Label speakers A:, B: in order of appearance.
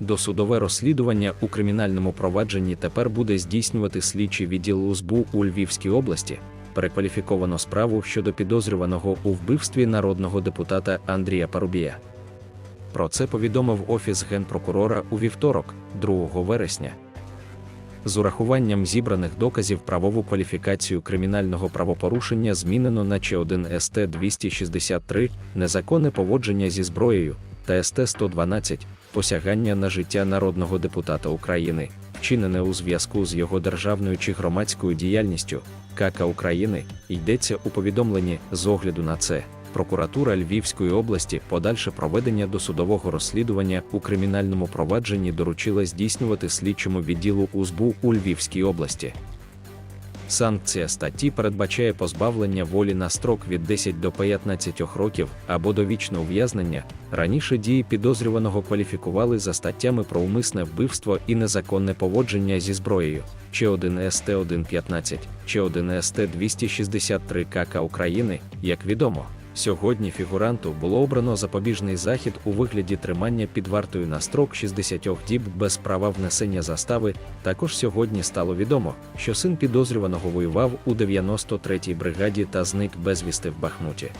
A: Досудове розслідування у кримінальному провадженні тепер буде здійснювати слідчий відділ УСБУ у Львівській області. Перекваліфіковано справу щодо підозрюваного у вбивстві народного депутата Андрія Парубія. Про це повідомив Офіс генпрокурора у вівторок, 2 вересня. З урахуванням зібраних доказів правову кваліфікацію кримінального правопорушення змінено на Ч1 СТ 263 незаконне поводження зі зброєю та СТ 112 посягання на життя народного депутата України, вчинене у зв'язку з його державною чи громадською діяльністю КК України, йдеться у повідомленні з огляду на це. Прокуратура Львівської області подальше проведення досудового розслідування у кримінальному провадженні доручила здійснювати слідчому відділу УСБУ у Львівській області. Санкція статті передбачає позбавлення волі на строк від 10 до 15 років або довічне ув'язнення. Раніше дії підозрюваного кваліфікували за статтями про умисне вбивство і незаконне поводження зі зброєю. Чи 1 СТ 115, чи 1 СТ 263 КК України, як відомо. Сьогодні фігуранту було обрано запобіжний захід у вигляді тримання під вартою на строк 60 діб без права внесення застави. Також сьогодні стало відомо, що син підозрюваного воював у 93-й бригаді та зник безвісти в Бахмуті.